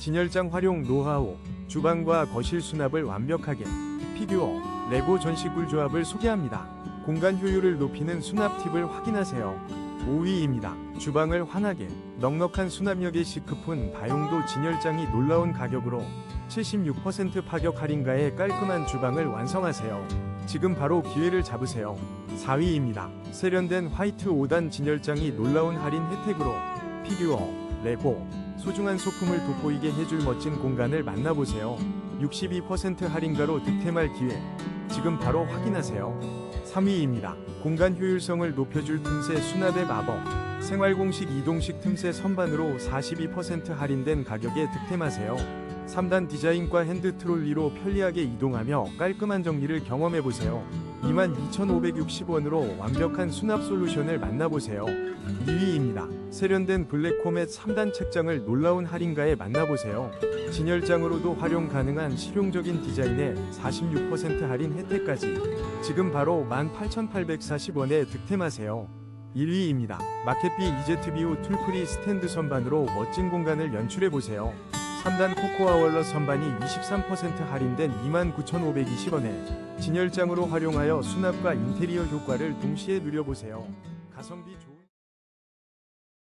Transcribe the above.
진열장 활용 노하우, 주방과 거실 수납을 완벽하게 피규어, 레고 전시굴 조합을 소개합니다. 공간 효율을 높이는 수납 팁을 확인하세요. 5위입니다. 주방을 환하게 넉넉한 수납력의 시크폰 다용도 진열장이 놀라운 가격으로 76% 파격 할인가에 깔끔한 주방을 완성하세요. 지금 바로 기회를 잡으세요. 4위입니다. 세련된 화이트 5단 진열장이 놀라운 할인 혜택으로 피규어, 레고, 소중한 소품을 돋보이게 해줄 멋진 공간을 만나보세요. 62% 할인가로 득템할 기회. 지금 바로 확인하세요. 3위입니다. 공간 효율성을 높여줄 틈새 수납의 마법. 생활 공식 이동식 틈새 선반으로 42% 할인된 가격에 득템하세요. 3단 디자인과 핸드 트롤리로 편리하게 이동하며 깔끔한 정리를 경험해보세요. 22,560원으로 완벽한 수납 솔루션을 만나보세요. 2위입니다. 세련된 블랙코멧 3단 책장을 놀라운 할인가에 만나보세요. 진열장으로도 활용 가능한 실용적인 디자인에 46% 할인 혜택까지 지금 바로 18,840원에 득템하세요. 1위입니다. 마켓비 이제트비오 툴프리 스탠드 선반으로 멋진 공간을 연출해보세요. 3단 코코아 월러 선반이 23% 할인된 29,520원에 진열장으로 활용하여 수납과 인테리어 효과를 동시에 누려보세요. 가성비 좋